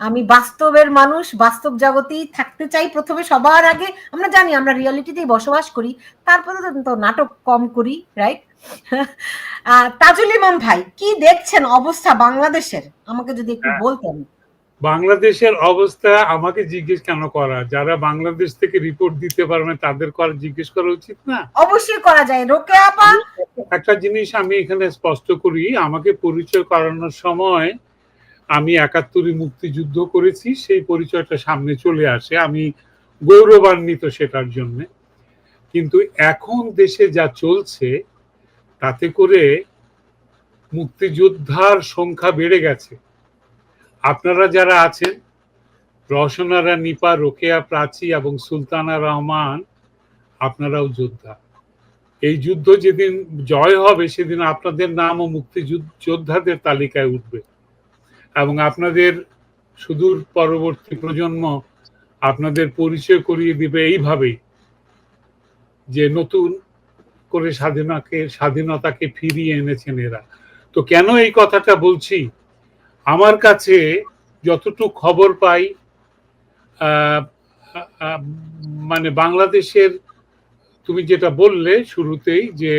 আমি বাস্তবের মানুষ বাস্তব জগতেই থাকতে চাই প্রথমে সবার আগে। আমরা জানি আমরা রিয়ালিটিতেই বসবাস করি তারপরে তো নাটক কম করি রাইট তাজুল ইমাম ভাই কি দেখছেন অবস্থা বাংলাদেশের? আমাকে যদি একটু হ্যাঁ। বলতেন। বাংলাদেশের অবস্থা আমাকে জিজ্ঞেস কেন করা? যারা বাংলাদেশ থেকে রিপোর্ট দিতে পারবে তাদের করা জিজ্ঞেস করা উচিত না? অবশ্যই করা যায়। রোকে আপা? একটা জিনিস আমি এখানে স্পষ্ট করি আমাকে পরিচয় করানোর সময় আমি একাত্তরে মুক্তিযুদ্ধ করেছি, সেই পরিচয়টা সামনে চলে আসে। আমি গৌরবান্বিত সেটার জন্য। কিন্তু এখন দেশে যা চলছে, তাতে করে মুক্তিযোদ্ধার সংখ্যা বেড়ে গেছে। আপনারা যারা আছেন রসনারা নিপা রোকেয়া প্রাচী এবং সুলতানা রহমান, আপনারাও যোদ্ধা। এই যুদ্ধ যেদিন জয় হবে, সেদিন আপনাদের নামও মুক্তিযোদ্ধাদের তালিকায় উঠবে। এবং আপনাদের সুদূর পরবর্তী প্রজন্ম আপনাদের পরিচয় করিয়ে দিবে এইভাবেই যে নতুন করে স্বাধীনতাকে স্বাধীনতাকে ফিরিয়ে এনেছেন এরা। তো কেন এই কথাটা বলছি? আমার কাছে যতটুকু খবর পাই মানে বাংলাদেশের তুমি যেটা বললে শুরুতেই যে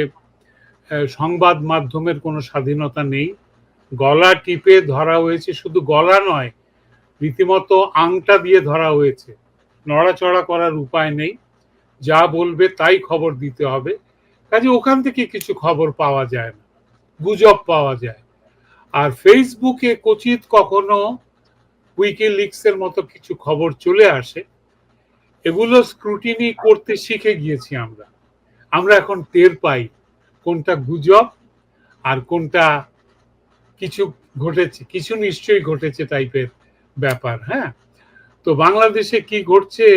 সংবাদ মাধ্যমের কোনো স্বাধীনতা নেই গলা টিপে ধরা হয়েছে, শুধু গলা নয়, রীতিমতো আংটা দিয়ে ধরা হয়েছে। নড়াচড়া করার উপায় নেই, যা বলবে তাই খবর দিতে হবে। কাজে ওখান থেকে কিছু খবর পাওয়া যায় না, গুজব পাওয়া যায়। আর ফেসবুকে কচিত কখনো উইকিলিক্সের মতো কিছু খবর চলে আসে, এগুলো স্ক্রুটিনি করতে শিখে গিয়েছি আমরা। আমরা এখন টের পাই কোনটা গুজব আর কোনটা কিছু ঘটেছে, কিছু নিশ্চয়ই ঘটেছে টাইপের ব্যাপার হ্যাঁ? তো বাংলাদেশে কি ঘটছে,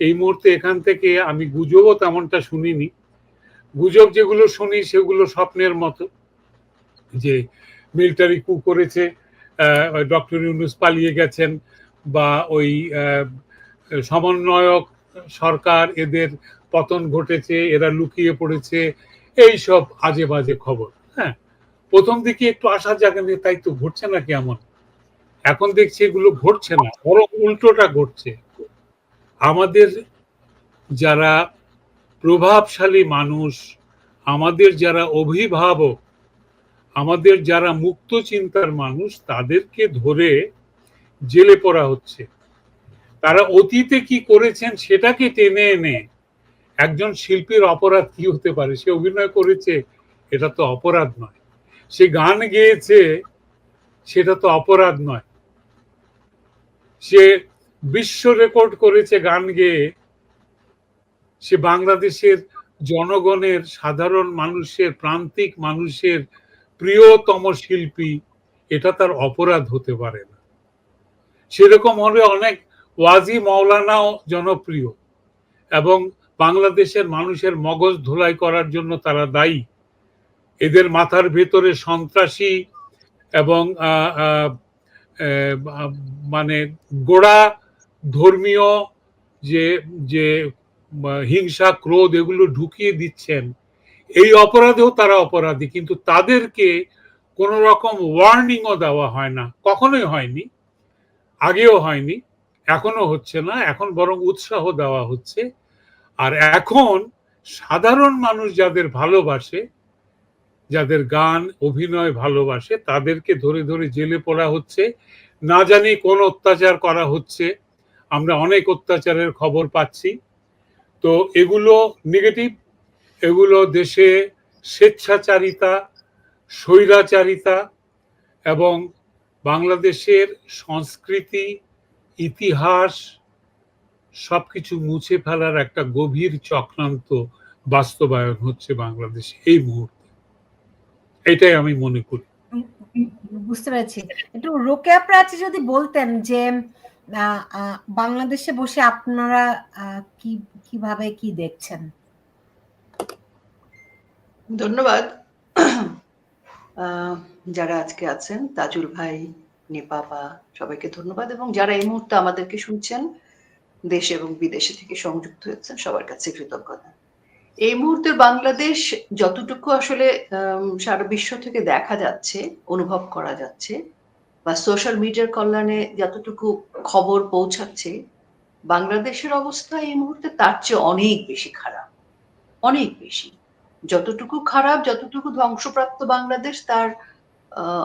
এই মুহূর্তে এখান থেকে আমি গুজবও তেমনটা শুনিনি। গুজব যেগুলো শুনি সেগুলো স্বপ্নের মতো, যে মিলিটারি কু করেছে ডক্টর ইউনুস পালিয়ে গেছেন বা ওই সমন্বয়ক সরকার, এদের পতন ঘটেছে, এরা লুকিয়ে পড়েছে এই সব আজে বাজে খবর হ্যাঁ? প্রথম দিকে একটু আশা জাগানি তাই তো ঘটছে না কেমন এখন দেখছি এগুলো ঘটছে না, বরং উল্টোটা ঘটছে। আমাদের যারা প্রভাবশালী মানুষ, আমাদের যারা অভিভাবক, আমাদের যারা মুক্ত চিন্তার মানুষ, তাদেরকে ধরে জেলে পড়া হচ্ছে। তারা অতীতে কি করেছেন সেটাকে টেনে এনে একজন শিল্পীর অপরাধ কি হতে পারে? সে অভিনয় করেছে, এটা তো অপরাধ নয়। সে গান গেয়েছে, সেটা তো অপরাধ নয়। সে বিশ্ব রেকর্ড করেছে গান গেয়ে। সে বাংলাদেশের জনগণের, সাধারণ মানুষের, প্রান্তিক মানুষের প্রিয়তম শিল্পী, এটা তার অপরাধ হতে পারে না। সেরকম হলে অনেক ওয়াজি মৌলানাও জনপ্রিয় এবং বাংলাদেশের মানুষের মগজ ধোলাই করার জন্য তারা দায়ী। এদের মাথার ভেতরে সন্ত্রাসী এবং মানে গোড়া ধর্মীয় যে যে হিংসা, ক্রোধ এগুলো ঢুকিয়ে দিচ্ছেন। এই অপরাধেও তারা অপরাধী, কিন্তু তাদেরকে কোন রকম ওয়ার্নিংও দেওয়া হয় না। কখনোই হয়নি, আগেও হয়নি, এখনও হচ্ছে না, এখন বরং উৎসাহ দেওয়া হচ্ছে। আর এখন সাধারণ মানুষ যাদের ভালোবাসে যাদের গান, অভিনয় ভালোবাসে, তাদেরকে ধরে ধরে জেলে পড়া হচ্ছে। না জানি কোন অত্যাচার করা হচ্ছে। আমরা অনেক অত্যাচারের খবর পাচ্ছি। তো এগুলো নেগেটিভ এগুলো দেশে স্বেচ্ছাচারিতা, স্বৈরাচারিতা এবং বাংলাদেশের সংস্কৃতি, ইতিহাস সবকিছু মুছে ফেলার একটা গভীর চক্রান্ত বাস্তবায়ন হচ্ছে বাংলাদেশে এই মুহূর্তে। এটাই আমি মনে করি। বুঝতে পেরেছি। একটু রোকেয়া প্রাচী যদি বলতেন যে বাংলাদেশে বসে আপনারা কি কীভাবে কি দেখছেন? ধন্যবাদ। যারা আজকে আছেন তাজুল ভাই নিপাপা সবাইকে ধন্যবাদ। এবং যারা এই মুহূর্তে আমাদেরকে শুনছেন দেশ এবং বিদেশে থেকে সংযুক্ত হয়েছেন সবার কাছে কৃতজ্ঞতা। এই মুহূর্তে বাংলাদেশ যতটুকু আসলে সারা বিশ্ব থেকে দেখা যাচ্ছে, অনুভব করা যাচ্ছে, বা সোশ্যাল মিডিয়ার কল্যাণে যতটুকু খবর পৌঁছাচ্ছে, বাংলাদেশের অবস্থা এই মুহূর্তে তার চেয়ে অনেক বেশি খারাপ। অনেক বেশি। যতটুকু খারাপ, যতটুকু ধ্বংসপ্রাপ্ত বাংলাদেশ, তার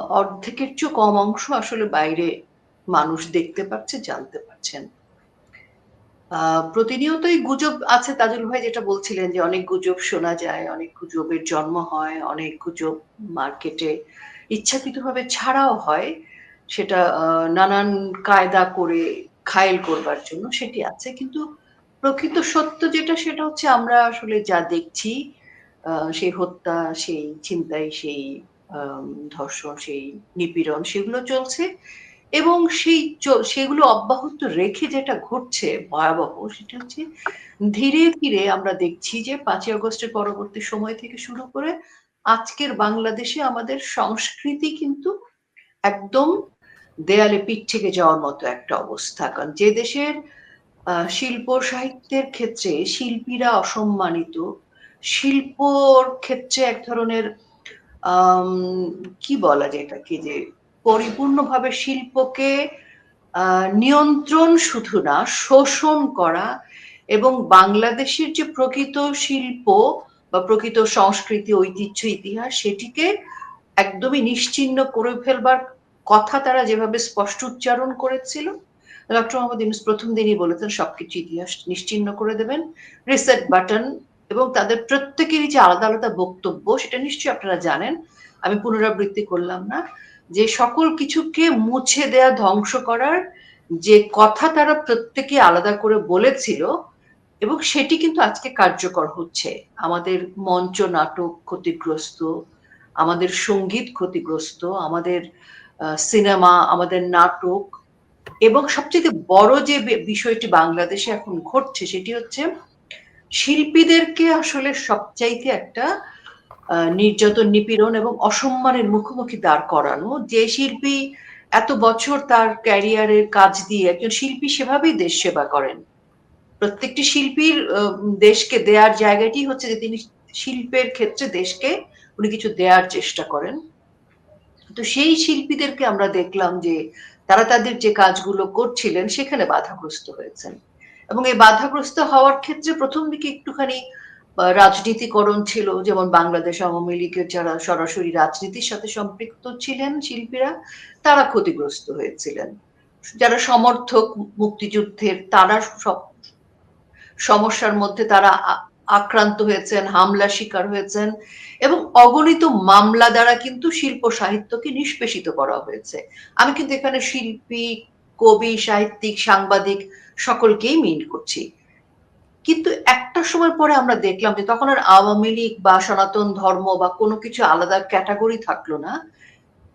অর্ধেকের চেয়ে কম অংশ আসলে বাইরে মানুষ দেখতে পাচ্ছে, জানতে পারছেন। প্রতিনিয়তই গুজব আছে তাজুল ভাই যেটা বলছিলেন যে অনেক গুজব শোনা যায়, অনেক গুজবের জন্ম হয়, অনেক গুজব মার্কেটে ইচ্ছাকৃতভাবে ছাড়াও হয়। সেটা নানান কায়দা করে ঘায়েল করবার জন্য সেটি আছে। কিন্তু প্রকৃত সত্য যেটা সেটা হচ্ছে আমরা আসলে যা দেখছি সেই হত্যা, সেই চিন্তাই সেই ধর্ষণ, সেই নিপীড়ন সেগুলো চলছে। এবং সেই সেগুলো অব্যাহত রেখে যেটা ঘটছে ভয়াবহ, সেটা হচ্ছে ধীরে ধীরে আমরা দেখছি যে পাঁচই আগস্টের পরবর্তী সময় থেকে শুরু করে আজকের বাংলাদেশে আমাদের সংস্কৃতি কিন্তু একদম দেয়ালে পিঠ থেকে যাওয়ার মতো একটা অবস্থা। কারণ যে দেশের শিল্প সাহিত্যের ক্ষেত্রে শিল্পীরা অসম্মানিত, শিল্পর ক্ষেত্রে এক ধরনের কি বলা যায় এটাকে যে পরিপূর্ণভাবে শিল্পকে নিয়ন্ত্রণ শুধু না, শোষণ করা এবং বাংলাদেশের যে প্রকৃত শিল্প বা প্রকৃত সংস্কৃতি, ঐতিহ্য, ইতিহাস, সেটিকে একদমই নিশ্চিহ্ন করে ফেলবার কথা তারা যেভাবে স্পষ্ট উচ্চারণ করেছিল। ডক্টর মোহাম্মদ ইউনুস প্রথম দিনই বলেছেন, সবকিছু ইতিহাস নিশ্চিহ্ন করে দেবেন। রিসেট বাটন এবং তাদের প্রত্যেকেরই যে আলাদা আলাদা বক্তব্য, সেটা নিশ্চয়ই আপনারা জানেন। আমি পুনরাবৃত্তি করলাম না। যে সকল কিছুকে মুছে দেয়া, ধ্বংস করার যে কথা তারা প্রত্যেকে আলাদা করে বলেছিল এবং সেটি কিন্তু আজকে কার্যকর হচ্ছে। আমাদের মঞ্চ নাটক ক্ষতিগ্রস্ত, আমাদের সংগীত ক্ষতিগ্রস্ত, আমাদের সিনেমা, আমাদের নাটক এবং সবচেয়ে বড় যে বিষয়টি বাংলাদেশে এখন ঘটছে সেটি হচ্ছে শিল্পীদেরকে আসলে সবচাইতে একটা নির্যাতন নিপীড়ন এবং অসম্মানের মুখোমুখি দাঁড় করানো যে শিল্পী এত বছর তার ক্যারিয়ারের কাজ দিয়ে একজন শিল্পী সেভাবেই দেশ সেবা করেন। প্রত্যেকটি শিল্পীর দেশকে দেয়ার জায়গাটি হচ্ছে যে তিনি শিল্পের ক্ষেত্রে দেশকে উনি কিছু দেয়ার চেষ্টা করেন। তো সেই শিল্পীদেরকে আমরা দেখলাম যে তারা তাদের যে কাজগুলো করছিলেন সেখানে বাধাগ্রস্ত হয়েছেন। এবং এই বাধাগ্রস্ত হওয়ার ক্ষেত্রে প্রথম দিকে একটুখানি আহ, রাজনীতিকরণ ছিল, যেমন বাংলাদেশ আওয়ামী লীগের যারা সরাসরি রাজনীতির সাথে সম্পৃক্ত ছিলেন শিল্পীরা, তারা ক্ষতিগ্রস্ত হয়েছিলেন। যারা সমর্থক মুক্তিযুদ্ধের, তারা সব সমস্যার মধ্যে তারা আক্রান্ত হয়েছেন, হামলা শিকার হয়েছেন এবং অগণিত মামলা দ্বারা কিন্তু শিল্প সাহিত্যকে নিষ্পেষিত করা হয়েছে। আমি কিন্তু এখানে শিল্পী, কবি, সাহিত্যিক, সাংবাদিক সকলকেই মিন করছি। কিন্তু একটা সময় পরে আমরা দেখলাম যে তখন আর আওয়ামী লীগ বা সনাতন ধর্ম বা কোনো কিছু আলাদা ক্যাটাগরি থাকল না।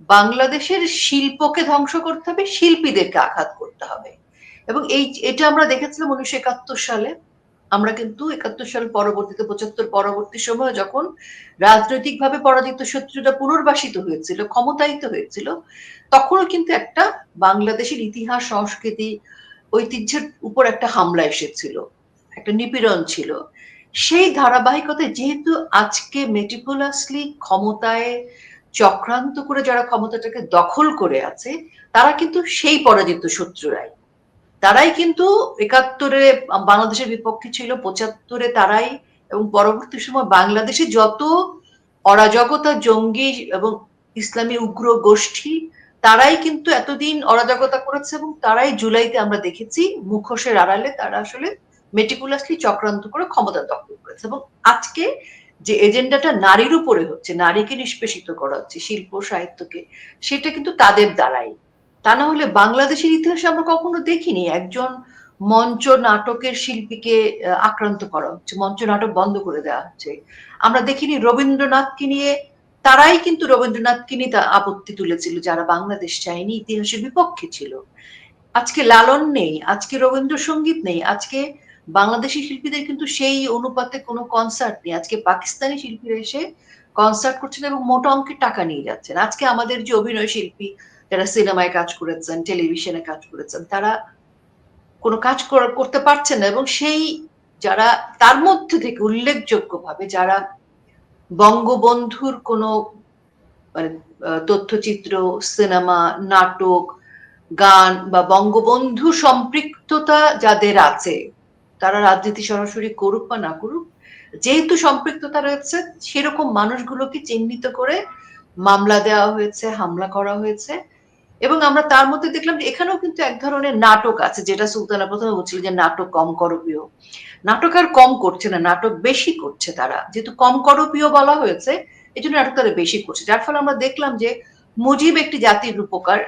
বাংলাদেশের শিল্পকে ধ্বংস করতে হবে, শিল্পীদেরকে আঘাত করতে হবে। এবং এই এটা আমরা দেখেছিলাম উনিশশো একাত্তর সালে। আমরা কিন্তু একাত্তর সাল পরবর্তীতে, পঁচাত্তর পরবর্তী সময় যখন রাজনৈতিকভাবে পরাজিত শত্রুটা পুনর্বাসিত হয়েছিল, ক্ষমতায়িত হয়েছিল, তখনও কিন্তু একটা বাংলাদেশের ইতিহাস, সংস্কৃতি, ঐতিহ্যের উপর একটা হামলা এসেছিল। একটা নিপীড়ন ছিল। সেই ধারাবাহিকতায় যেহেতু আজকে মেটিকুলাসলি ক্ষমতায় চক্রান্ত করে যারা ক্ষমতাটাকে দখল করে আছে, তারা কিন্তু সেই পরাজিত শত্রুরাই। তারাই কিন্তু একাত্তরে বাংলাদেশের বিপক্ষে ছিল, পঁচাত্তরে তারাই এবং পরবর্তী সময় বাংলাদেশে যত অরাজকতা, জঙ্গি এবং ইসলামী উগ্র গোষ্ঠী, তারাই কিন্তু এতদিন অরাজকতা করেছে এবং তারাই জুলাইতে আমরা দেখেছি মুখোশের আড়ালে তারা আসলে মেটিকুলাসলি চক্রান্ত করে ক্ষমতা দখল করেছে। এবং আজকে যে এজেন্ডাটা নারীর উপরে হচ্ছে, নারীকে নিষ্পেষিত করা হচ্ছে, শিল্প, সাহিত্যকে, সেটা কিন্তু তাদের দ্বারাই। তা না হলে বাংলাদেশের ইতিহাসে আমরা কখনো দেখিনি একজন মঞ্চ নাটকের শিল্পীকে আক্রান্ত করা হচ্ছে, মঞ্চ নাটক বন্ধ করে দেওয়া হচ্ছে। আমরা দেখিনি রবীন্দ্রনাথকে নিয়ে, তারাই কিন্তু রবীন্দ্রনাথকে নিয়ে আপত্তি তুলেছিল, যারা বাংলাদেশ চায়নি, ইতিহাসের বিপক্ষে ছিল। আজকে লালন নেই, আজকে রবীন্দ্রসঙ্গীত নেই, আজকে বাংলাদেশি শিল্পীদের কিন্তু সেই অনুপাতে কোনো কনসার্ট নেই। আজকে পাকিস্তানি শিল্পীরা এসে কনসার্ট করছেন এবং মোটা অঙ্কের টাকা নিয়ে যাচ্ছেন। আজকে আমাদের যে অভিনয় শিল্পী যারা সিনেমায় কাজ করেছেন টেলিভিশনে কাজ করেছেন, তারা কোনো কাজ করতে পারছেন না এবং সেই যারা তার মধ্যে থেকে উল্লেখযোগ্য ভাবে যারা বঙ্গবন্ধুর কোনো মানে তথ্যচিত্র, সিনেমা, নাটক, গান বা বঙ্গবন্ধু সম্পৃক্ততা যাদের আছে তারা রাজনীতি সরাসরি করুক বা না করুক, যেহেতু সম্পৃক্ততা রয়েছে, সেরকম মানুষগুলোকে চিহ্নিত করে মামলা দেওয়া হয়েছে, হামলা করা হয়েছে। এবং আমরা তার মধ্যে দেখলাম যে এখানেও কিন্তু এক ধরনের নাটক আছে, যেটা সুলতানা প্রথমে বলছিল যে নাটক কম করবীয়। নাটক আর কম করছে না, নাটক বেশি করছে তারা। যেহেতু কম করবীয় বলা হয়েছে এই জন্য নাটক তারা বেশি করছে। যার ফলে আমরা দেখলাম যে মুজিব একটি জাতির রূপকার,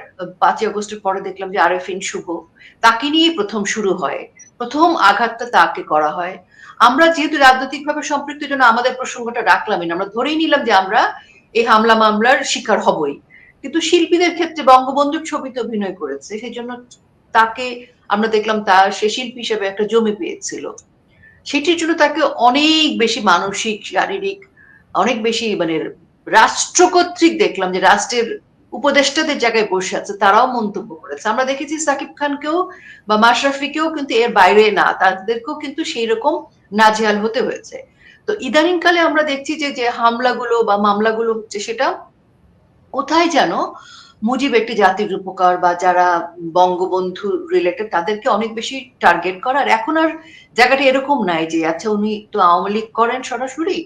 পাঁচই আগস্টের পরে দেখলাম যে আরেফিন শুভ, তাকে নিয়ে প্রথম শুরু হয়। প্রথম আঘাতটা তাকে করা হয়। আমরা যেহেতু রাজনৈতিকভাবে সম্পৃক্ত জন্য আমাদের প্রসঙ্গটা রাখলামই না। আমরা ধরেই নিলাম যে আমরা এই হামলা মামলার শিকার হবই। কিন্তু শিল্পীদের ক্ষেত্রে বঙ্গবন্ধুর ছবিতে অভিনয় করেছে, সেই জন্য তাকে আমরা দেখলাম তার সে শিল্পী হিসেবে একটা জমি পেয়েছিল। সেটির জন্য তাকে অনেক বেশি মানসিক, শারীরিক, অনেক বেশি মানে রাষ্ট্র কর্তৃক দেখলাম যে রাষ্ট্রের উপদেষ্টাদের জায়গায় বসে আছে, তারাও মন্তব্য করেছে। আমরা দেখেছি সাকিব খানকেও বা মাশরাফিকেও কিন্তু এর বাইরে না, তাদেরকেও কিন্তু সেই রকম নাজেহাল হতে হয়েছে। তো ইদানিং কালে আমরা দেখছি যে যে হামলাগুলো বা মামলাগুলো হচ্ছে সেটা কোথায় যেন মুজিব একটি জাতির উপকার বা যারা বঙ্গবন্ধু রিলেটেড তাদেরকে অনেক বেশি টার্গেট করার এখন আর জায়গাটা এরকম নাই যে আচ্ছা উনি তো আওয়ামী লীগ করেন সরাসরি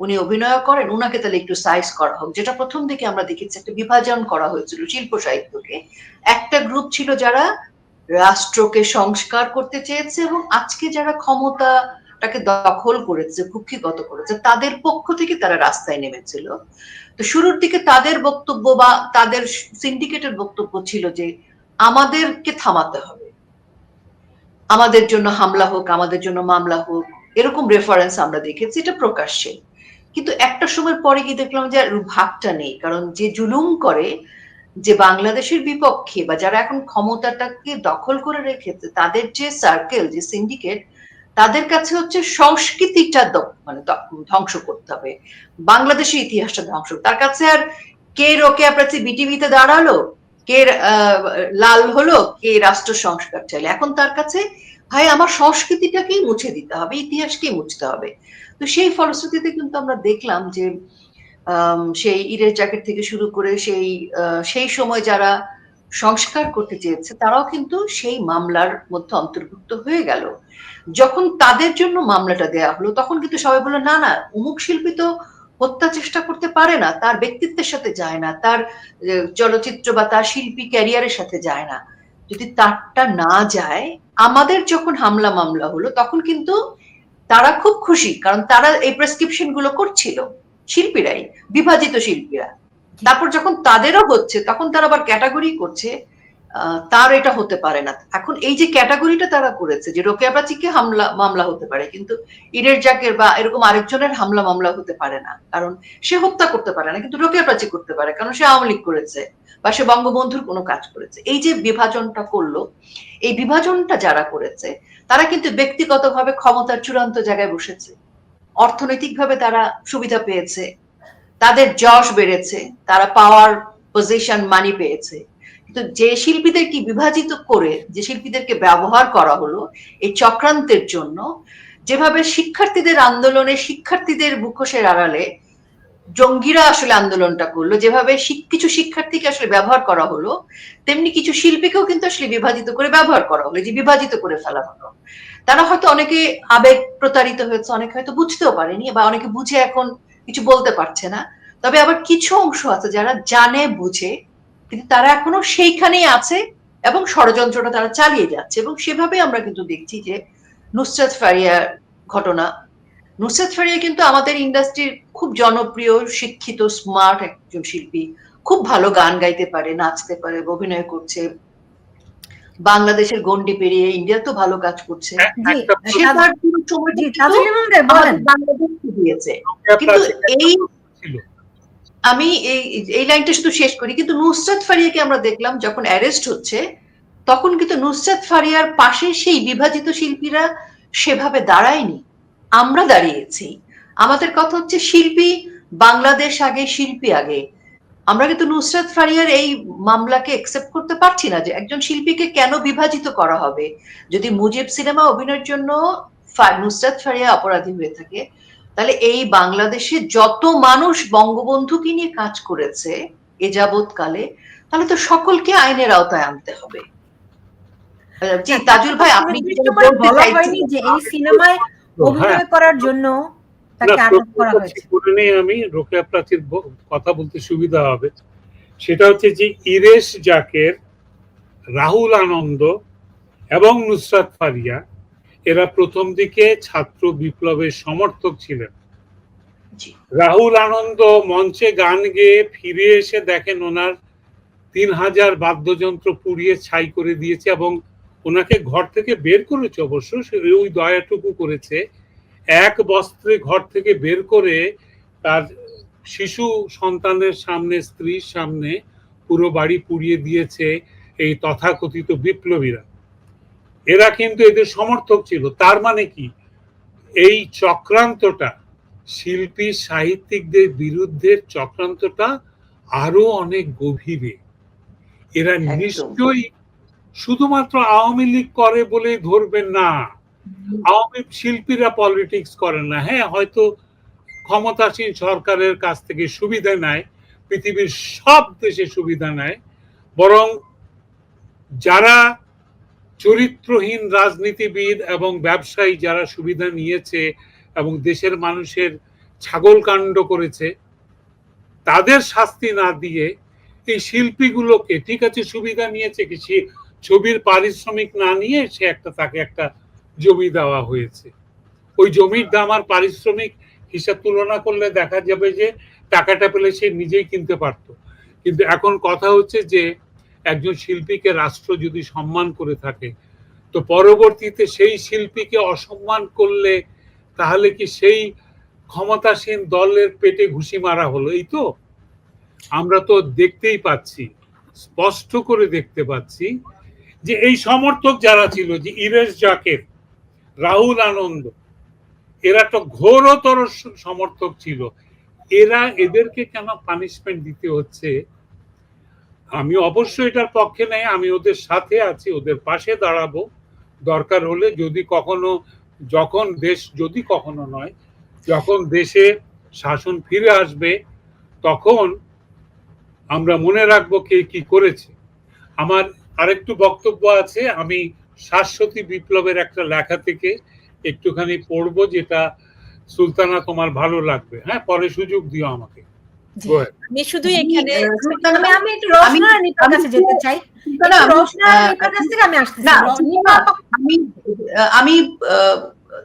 উনি অভিনয় করেন, উনাকে তাহলে একটু সাইজ করা হোক। যেটা প্রথম দিকে আমরা দেখেছি, একটা বিভাজন করা হয়েছিল শিল্প সাহিত্যকে। একটা গ্রুপ ছিল যারা রাষ্ট্রকে সংস্কার করতে চেয়েছে এবং আজকে যারা ক্ষমতাটাকে দখল করেছে, কুক্ষিগত করেছে, তাদের পক্ষ থেকে তারা রাস্তায় নেমেছিল। তো শুরুর দিকে তাদের বক্তব্য বা তাদের সিন্ডিকেটের বক্তব্য ছিল যে, আমাদেরকে থামাতে হবে। আমাদের জন্য হামলা হোক, আমাদের জন্য মামলা হোক, এরকম রেফারেন্স আমরা দেখেছি, এটা প্রকাশ্যে। কিন্তু একটা সময়ের পরে গিয়ে দেখলাম যে ভাগটা নেই। কারণ যে জুলুম করে যে বাংলাদেশের বিপক্ষে বা যারা এখন ক্ষমতাটাকে দখল করে রেখেছে, তাদের যে সার্কেল যে সিন্ডিকেট তাদের কাছে হচ্ছে সংস্কৃতিটা মানে ধ্বংস করতে হবে। বাংলাদেশের ইতিহাসটা ধ্বংস তার কাছে আর কে রোকে আপনার বিটিভিতে দাঁড়াল, কে লাল হলো, কে রাষ্ট্র সংস্কার চাইলে। এখন তার কাছে, ভাই, আমার সংস্কৃতিটাকেই মুছে দিতে হবে, ইতিহাসকেই মুছতে হবে। তো সেই ফলশ্রুতিতে কিন্তু আমরা দেখলাম যে সেই ইরের জ্যাকেট থেকে শুরু করে সেই সেই সময় যারা সংস্কার করতে চেয়েছে, তারাও কিন্তু সেই মামলার মধ্যে অন্তর্ভুক্ত হয়ে গেল। যখন তাদের জন্য মামলাটা দেয়া হলো, তখন কিন্তু সবাই বলল, না না, অমুক শিল্পী তো হত্যা চেষ্টা করতে পারে না, তার ব্যক্তিত্বের সাথে যায় না, তার চলচ্চিত্র বা তার শিল্পী ক্যারিয়ারের সাথে যায় না। যদি তারটা না যায়, আমাদের যখন হামলা মামলা হলো, তখন কিন্তু তারা খুব খুশি কারণ তারা এই প্রেসক্রিপশনগুলো করছিল শিল্পীরাই বিভাজিত শিল্পীরা। তারপর যখন তাদেরও হচ্ছে তখন তারা আবার ক্যাটাগরি করছে তার এটা হতে পারে না। এখন এই যে ক্যাটাগরিটা তারা করেছে যে রোকেয়া প্রাচীকে হামলা মামলা হতে পারে কিন্তু ইরের জাকের বা এরকম আরেকজনের হামলা মামলা হতে পারে না। কারণ সে হত্যা করতে পারে না কিন্তু রোকেয়া প্রাচী করতে পারে কারণ সে আওয়ামী লীগ করেছে। বা সে বঙ্গবন্ধুর কোনো কাজ করেছে। এই যে বিভাজনটা করল, এই বিভাজনটা যারা করেছে, তারা কিন্তু ব্যক্তিগতভাবে ক্ষমতার চূড়ান্ত জায়গায় বসেছে। অর্থনৈতিকভাবে তারা সুবিধা পেয়েছে, তাদের যশ বেড়েছে, তারা পাওয়ার পজিশন মানি পেয়েছে। কিন্তু যে শিল্পীদেরকে বিভাজিত করে, যে শিল্পীদেরকে ব্যবহার করা হলো, এই চক্রান্তের জন্য যেভাবে শিক্ষার্থীদের আন্দোলনে শিক্ষার্থীদের মুখোশের আড়ালে জঙ্গিরা আসলে আন্দোলনটা করল। যেভাবে কিছু শিক্ষার্থীকে আসলে ব্যবহার করা হলো, তেমনি কিছু শিল্পীকেও কিন্তু আসলে বিভাজিত করে ব্যবহার করা হলো, যে বিভাজিত করে ফেলা হলো। তারা হয়তো অনেকে আবেগ প্রতারিত হয়েছে, অনেকে হয়তো বুঝতেও পারেনি বা অনেকে বুঝে এখন কিছু বলতে পারছে না। তবে আবার কিছু অংশ আছে যারা জানে, বুঝে, কিন্তু তারা এখনও সেইখানেই আছে এবং ষড়যন্ত্রটা তারা চালিয়ে যাচ্ছে। এবং সেভাবে আমরা কিন্তু দেখছি যে নুসরাত ফারিয়ার ঘটনা নুসরাত ফারিয়া কিন্তু আমাদের ইন্ডাস্ট্রির খুব জনপ্রিয় শিক্ষিত স্মার্ট একজন শিল্পী। খুব ভালো গান গাইতে পারে নাচতে পারে অভিনয় করছে। বাংলাদেশের গন্ডি পেরিয়ে ইন্ডিয়া তো ভালো কাজ করছে। জি কিন্তু এই আমি এই এই লাইনটা শুধু শেষ করি কিন্তু নুসরাত ফারিয়াকে আমরা দেখলাম যখন অ্যারেস্ট হচ্ছে তখন কিন্তু নুসরাত ফারিয়ার পাশে সেই বিভাজিত শিল্পীরা সেভাবে দাঁড়ায়নি। আমরা দাঁড়িয়েছি। আমাদের কথা হচ্ছে শিল্পী বাংলাদেশ আগে শিল্পী আগে। আমরা কিন্তু নুসরাত ফারিয়ার এই মামলাকে একসেপ্ট করতে পারছি না যে একজন শিল্পীকে কেন বিভাজিত করা হবে। যদি মুজিব সিনেমা অভিনয়ের জন্য নুসরাত ফারিয়া অপরাধী হয়ে থাকে তাহলে এই বাংলাদেশে যত মানুষ বঙ্গবন্ধুকে নিয়ে কাজ করেছে এ যাবৎকালে তাহলে তো সকলকে আইনের আওতায় আনতে হবে। জি তাজুল ভাই আপনি বলা হয়নি যে এই সিনেমায় অভিনয় করার জন্য তাকে আটক করা হয়েছে। করে নেই আমি রোকেয়া প্রাচীর কথা বলতে সুবিধা হবে। সেটা হচ্ছে যে ইরেশ জাকের রাহুল আনন্দ এবং নুসরাত ফারিয়া এরা প্রথম দিকে ছাত্র বিপ্লবের সমর্থক ছিলেন। রাহুল আনন্দ মঞ্চে গান গেয়ে ফিরে এসে দেখেন ওনার তিন হাজার বাদ্যযন্ত্র পুড়িয়ে ছাই করে দিয়েছে এবং ওনাকে ঘর থেকে বের করেছে অবশ্য সে ওই দয়াটুকু করেছে। এক বস্ত্রে ঘর থেকে বের করে তার শিশু সন্তানের সামনে স্ত্রীর সামনে পুরো বাড়ি পুড়িয়ে দিয়েছে এই তথাকথিত বিপ্লবীরা। এরা কিন্তু এদের সমর্থক ছিল। তার মানে কি? এই চক্রান্তটা শিল্পী সাহিত্যিকদের বিরুদ্ধে চক্রান্তটা আরও অনেক গভীরে। এরা নিশ্চয়ই শুধুমাত্র আওয়ামী লীগ করে বলে ধরবেন না। আওয়ামী শিল্পীরা পলিটিক্স করেন না। হ্যাঁ হয়তো ক্ষমতাসীন সরকারের কাছ থেকে সুবিধা নেয়, পৃথিবীর সব দেশে সুবিধা নেয়, বরং যারা চরিত্রহীন রাজনীতিবিদ এবং ব্যবসায়ী যারা সুবিধা নিয়েছে এবং দেশের মানুষের ছাগল কাণ্ড করেছে, তাদের শাস্তি না দিয়ে এই শিল্পীগুলোকে, ঠিক আছে, সুবিধা নিয়েছে কি ছবির পারিশ্রমিক না নিয়ে সে একটা, তাকে একটা জমি দেওয়া হয়েছে। ওই জমির দাম আর পারিশ্রমিক হিসাব তুলনা করলে দেখা যাবে যে টাকাটা পেলে সে নিজেই কিনতে পারত। কিন্তু এখন কথা হচ্ছে যে একজন শিল্পীকে রাষ্ট্র যদি সম্মান করে থাকে, তো পরবর্তীতে সেই শিল্পীকে অসম্মান করলে তাহলে কি সেই ক্ষমতাসীন দলের পেটে ঘুষি মারা হলো? এই তো আমরা তো দেখতেই পাচ্ছি, স্পষ্ট করে দেখতে পাচ্ছি যে এই সমর্থক যারা ছিল, যে ইরেশ জাকের, রাহুল আনন্দ, এরা তো ঘোরতর সমর্থক ছিল। এরা এদেরকে কেন পানিশমেন্ট দিতে হচ্ছে? আমি অবশ্যই এটার পক্ষে নেই, আমি ওদের সাথে আছি, ওদের পাশে দাঁড়াবো। দরকার হলে যদি কখনো, যখন দেশ, যদি কখনো নয়, যখন দেশে শাসন ফিরে আসবে, তখন আমরা মনে রাখব কে কি করেছে। আমার আরেকটু বক্তব্য আছে আমি শাশ্বতী বিপ্লবের একটা লেখা থেকে একটুখানি পড়ব যেটা সুলতানা তোমার ভালো লাগবে। হ্যাঁ পরে সুযোগ দিও আমাকে. আমি শুধু এখানে আহ, আমি একটু রানীর কাছে যেতে চাই। আমি- আমি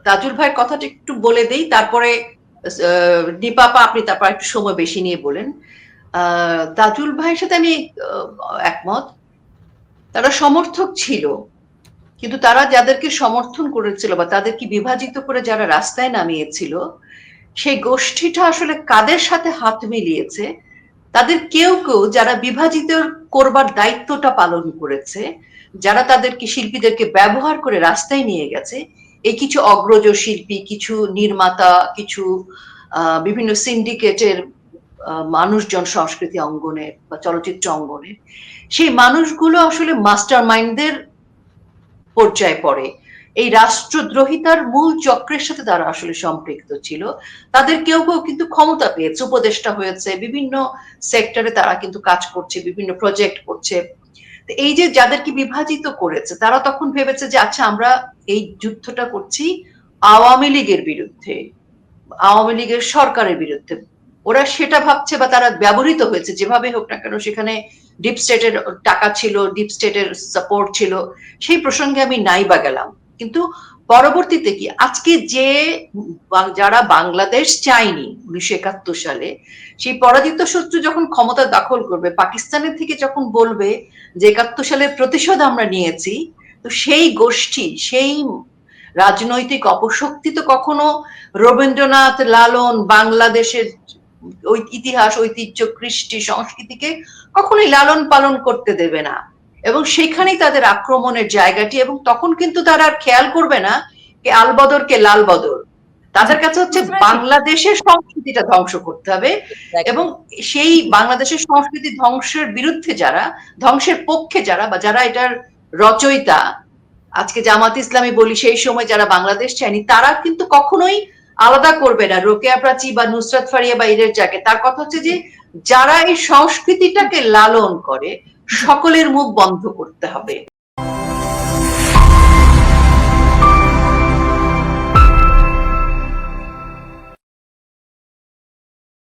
তাজুল ভাইয়ের কথাটা একটু বলে দেই তারপরে আহ, দীপাপা আপনি তারপর একটু সময় বেশি নিয়ে বলেন। আহ, তাজুল ভাইয়ের সাথে আমি আহ, একমত। তারা সমর্থক ছিল। কিন্তু তারা যাদেরকে সমর্থন করেছিল বা তাদেরকে বিভাজিত করে যারা রাস্তায় নামিয়েছিল, সেই গোষ্ঠীটা আসলে কাদের সাথে হাত মিলিয়েছে? তাদের কেউ কেউ যারা বিভাজিত করবার দায়িত্বটা পালন করেছে, যারা তাদেরকে শিল্পীদেরকে ব্যবহার করে রাস্তায় নিয়ে গেছে, এই কিছু অগ্রজ শিল্পী, কিছু নির্মাতা, কিছু বিভিন্ন সিন্ডিকেটের মানুষজন সংস্কৃতি অঙ্গনের বা চলচ্চিত্র অঙ্গনের সেই মানুষগুলো আসলে মাস্টার মাইন্ডদের পর্যায়ে পড়ে। এই রাষ্ট্রদ্রোহিতার মূল চক্রের সাথে তারা আসলে সম্পৃক্ত ছিল। তাদের কেউ কেউ কিন্তু ক্ষমতা পেয়েছে, উপদেষ্টা হয়েছে, বিভিন্ন সেক্টরে তারা কিন্তু কাজ করছে, বিভিন্ন প্রজেক্ট করছে। এই যে যাদেরকে বিভাজিত করেছে, তারা তখন ভেবেছে যে আচ্ছা আমরা এই যুদ্ধটা করছি আওয়ামী লীগের বিরুদ্ধে, আওয়ামী লীগের সরকারের বিরুদ্ধে। ওরা সেটা ভাবছে বা তারা ব্যবহৃত হয়েছে, যেভাবে হোক না কেন সেখানে ডিপ স্টেটের টাকা ছিল ডিপ স্টেটের সাপোর্ট ছিল, সেই প্রসঙ্গে আমি নাই বা গেলাম। কিন্তু পরবর্তীতে কি, আজকে যে যারা বাংলাদেশ চায়নি উনিশশো একাত্তর সালে, সেই পরাজিত শত্রু যখন ক্ষমতা দখল করবে, পাকিস্তানের থেকে যখন বলবে যে একাত্তর সালের প্রতিশোধ আমরা নিয়েছি, তো সেই গোষ্ঠী, সেই রাজনৈতিক অপশক্তি তো কখনো রবীন্দ্রনাথ লালন বাংলাদেশের ওই ইতিহাস ঐতিহ্য কৃষ্টি সংস্কৃতিকে কখনোই লালন পালন করতে দেবে না। এবং সেখানেই তাদের আক্রমণের জায়গাটি এবং তখন কিন্তু তারা আর খেয়াল করবে না কে আলবদর কে লাল বদর তাদের কাছে হচ্ছে বাংলাদেশের সংস্কৃতিটা ধ্বংস করতে হবে এবং সেই বাংলাদেশের সংস্কৃতি ধ্বংসের বিরুদ্ধে যারা ধ্বংসের পক্ষে যারা বা যারা এটার রচয়িতা আজকে জামাত ইসলামী বলি সেই সময় যারা বাংলাদেশ চায়নি তারা কিন্তু কখনোই আলাদা করবে না, রোকেয়া প্রাচী বা নুসরাত ফারিয়া বা ইরের যাকে। তার কথা হচ্ছে যে, যারা এই সংস্কৃতিটাকে লালন করে, সকলের মুখ বন্ধ করতে হবে।